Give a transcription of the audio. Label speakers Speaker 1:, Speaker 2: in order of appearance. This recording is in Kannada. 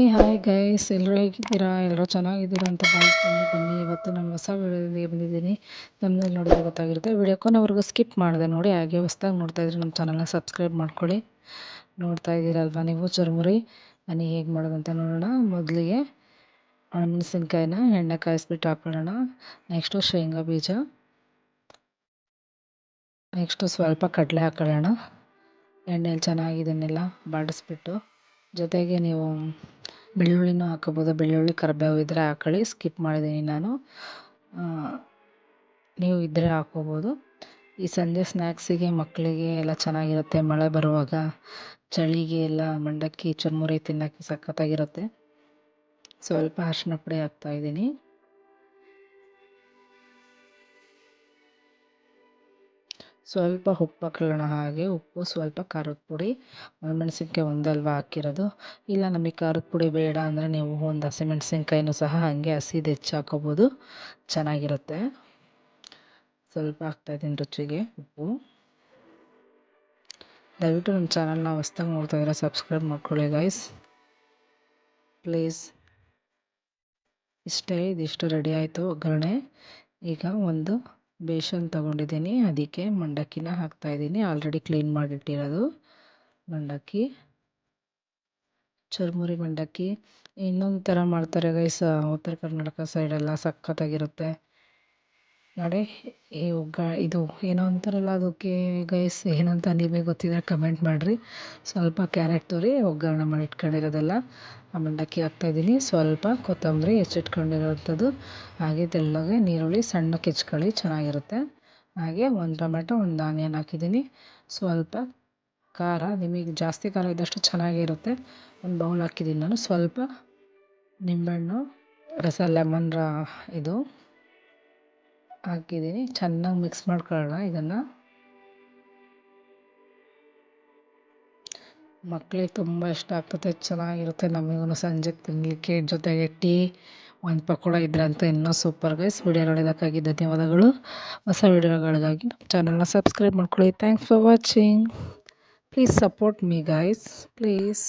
Speaker 1: ಹೇ ಹಾಯ್ ಗೈಸ್ ಎಲ್ಲರೂ ಹೇಗಿದ್ದೀರಾ? ಎಲ್ಲರೂ ಚೆನ್ನಾಗಿದ್ದೀರಾ ಅಂತ ಭಾವಿಸ್ತೀನಿ ಬನ್ನಿ. ಇವತ್ತು ನಾನು ಹೊಸ ವಿಡಿಯೋದೊಂದಿಗೆ ಬಂದಿದ್ದೀನಿ. ನಮ್ಮಲ್ಲಿ ನೋಡಿದ್ರೆ ಗೊತ್ತಾಗಿರುತ್ತೆ. ವಿಡಿಯೋ ಕೊನೆವರೆಗೂ ಸ್ಕಿಪ್ ಮಾಡಿದೆ ನೋಡಿ, ಹಾಗೆ ಹೊಸ್ದಾಗಿ ನೋಡ್ತಾ ಇದ್ರೆ ನಮ್ಮ ಚಾನಲ್ನ ಸಬ್ಸ್ಕ್ರೈಬ್ ಮಾಡ್ಕೊಳ್ಳಿ. ನೋಡ್ತಾ ಇದ್ದೀರಲ್ವ ನೀವು? ಚುರುಮುರಿ. ಬನ್ನಿ ಹೇಗೆ ಮಾಡೋದಂತ ನೋಡೋಣ. ಮೊದಲಿಗೆ ಮೆಣಸಿನ್ಕಾಯಿನ ಎಣ್ಣೆ ಕಾಯಿಸ್ಬಿಟ್ಟು ಹಾಕ್ಬಿಡೋಣ ನೆಕ್ಸ್ಟು ಶೇಂಗಾ ಬೀಜ. ನೆಕ್ಸ್ಟು ಸ್ವಲ್ಪ ಕಡಲೆ ಹಾಕೊಳ್ಳೋಣ. ಎಣ್ಣೆಲಿ ಚೆನ್ನಾಗಿ ಇದನ್ನೆಲ್ಲ ಬಾಡಿಸ್ಬಿಟ್ಟು. ಜೊತೆಗೆ ನೀವು ಬೆಳ್ಳುಳ್ಳಿನೂ ಹಾಕೋಬೋದು ಬೆಳ್ಳುಳ್ಳಿ, ಕರಿಬೇವು ಇದ್ದರೆ ಹಾಕೊಳ್ಳಿ. ಸ್ಕಿಪ್ ಮಾಡಿದ್ದೀನಿ ನಾನು. ನೀವು ಇದ್ದರೆ ಹಾಕೋಬೋದು ಈ ಸಂಜೆ ಸ್ನ್ಯಾಕ್ಸಿಗೆ ಮಕ್ಕಳಿಗೆ ಎಲ್ಲ ಚೆನ್ನಾಗಿರುತ್ತೆ. ಮಳೆ ಬರುವಾಗ ಚಳಿಗೆ ಎಲ್ಲ ಮಂಡಕ್ಕಿ, ಚುರುಮುರಿ ತಿನ್ನೋಕ್ಕೆ ಸಖತ್ತಾಗಿರುತ್ತೆ. ಸ್ವಲ್ಪ ಅರಿಶಿನ ಪುಡಿ ಹಾಕ್ತಾಯಿದ್ದೀನಿ ಸ್ವಲ್ಪ ಉಪ್ಪು ಹಾಕೊಳ್ಳೋಣ ಹಾಗೆ. ಉಪ್ಪು, ಸ್ವಲ್ಪ ಖಾರದ ಪುಡಿ. ಒಣಮೆಣ್ಸಿನ್ಕಾಯಿ ಒಂದಲ್ವ ಹಾಕಿರೋದು. ಇಲ್ಲ ನಮಗೆ ಖಾರದ ಪುಡಿ ಬೇಡ ಅಂದರೆ ನೀವು ಒಂದು ಹಸಿಮೆಣ್ಸಿನ್ಕಾಯಿನೂ ಸಹ ಹಾಗೆ ಹಸಿದು ಹೆಚ್ಚಿ ಹಾಕೋಬೋದು. ಚೆನ್ನಾಗಿರುತ್ತೆ. ಸ್ವಲ್ಪ ಹಾಕ್ತಾಯಿದ್ದೀನಿ ರುಚಿಗೆ ಉಪ್ಪು. ದಯವಿಟ್ಟು ನಮ್ಮ ಚಾನಲ್ನ ಹೊಸ್ದಾಗಿ ನೋಡ್ತಾ ಇದ್ರೆ ಸಬ್ಸ್ಕ್ರೈಬ್ ಮಾಡ್ಕೊಳ್ಳಿ ಗೈಸ್ ಪ್ಲೀಸ್ ಇಷ್ಟೇ, ಇದಿಷ್ಟು ರೆಡಿ ಆಯಿತು. ಒಗ್ಗರಣೆ. ಈಗ ಒಂದು ಬೇಸನ್ ತೊಗೊಂಡಿದ್ದೀನಿ. ಅದಕ್ಕೆ ಮಂಡಕ್ಕಿನ ಹಾಕ್ತಾಯಿದ್ದೀನಿ ಆಲ್ರೆಡಿ ಕ್ಲೀನ್ ಮಾಡಿಟ್ಟಿರೋದು ಮಂಡಕ್ಕಿ. ಚುರುಮುರಿ ಮಂಡಕ್ಕಿ. ಇನ್ನೊಂದು ಥರ ಮಾಡ್ತಾರೆ ಗೈಸ ಉತ್ತರ ಕರ್ನಾಟಕ ಸೈಡೆಲ್ಲ ಸಖತ್ತಾಗಿರುತ್ತೆ. ನೋಡಿ, ಈ ಒಗ್ಗ ಇದು ಏನೋ ಅಂತಾರಲ್ಲ, ಅದಕ್ಕೆ ಗೈಸ್ ಏನಂತ ನಿಮಗೆ ಗೊತ್ತಿದ್ರೆ ಕಮೆಂಟ್ ಮಾಡಿರಿ. ಸ್ವಲ್ಪ ಕ್ಯಾರೆಟ್ ತುರಿ ಒಗ್ಗರಣೆ ಮಾಡಿ ಇಟ್ಕೊಂಡಿರೋದೆಲ್ಲ ಮಂಡಕ್ಕಿ ಹಾಕ್ತಾಯಿದ್ದೀನಿ ಸ್ವಲ್ಪ ಕೊತ್ತಂಬರಿ ಹೆಚ್ಚಿಟ್ಕೊಂಡಿರೋಂಥದ್ದು ಹಾಗೆ ತೆಳ್ಳಗೆ ನೀರುಳ್ಳಿ ಸಣ್ಣಕ್ಕೆ ಹೆಚ್ಕೊಳ್ಳಿ ಚೆನ್ನಾಗಿರುತ್ತೆ. ಹಾಗೆ ಒಂದು ಟೊಮೆಟೊ, ಒಂದು ಆನಿಯನ್ ಹಾಕಿದ್ದೀನಿ. ಸ್ವಲ್ಪ ಖಾರ, ನಿಮಗೆ ಜಾಸ್ತಿ ಖಾರ ಇದ್ದಷ್ಟು ಚೆನ್ನಾಗಿರುತ್ತೆ. ಒಂದು ಬೌಲ್ ಹಾಕಿದ್ದೀನಿ ನಾನು. ಸ್ವಲ್ಪ ನಿಂಬೆಹಣ್ಣು, ರಸ ಲೆಮನ್ ರ ಇದು. ಹಾಕಿದ್ದೀನಿ. ಚೆನ್ನಾಗಿ ಮಿಕ್ಸ್ ಮಾಡ್ಕೊಳ್ಳೋಣ ಇದನ್ನು. ಮಕ್ಕಳಿಗೆ ತುಂಬ ಇಷ್ಟ ಆಗ್ತದೆ. ಚೆನ್ನಾಗಿರುತ್ತೆ. ನಮಗೂ ಸಂಜೆ ತಿನ್ನಲಿಕ್ಕೆ ಜೊತೆಗೆ ಟೀ, ಒಂದು ಪಕೋಡ ಇದ್ರಂತೂ ಇನ್ನೂ ಸೂಪರ್ ಗೈಸ್ ವಿಡಿಯೋ ನೋಡೋದಕ್ಕಾಗಿ ಧನ್ಯವಾದಗಳು. ಹೊಸ ವೀಡಿಯೋಗಳಿಗಾಗಿ ನಮ್ಮ ಚಾನಲ್ನ ಸಬ್ಸ್ಕ್ರೈಬ್ ಮಾಡ್ಕೊಳ್ಳಿ. Thanks for watching please support me guys please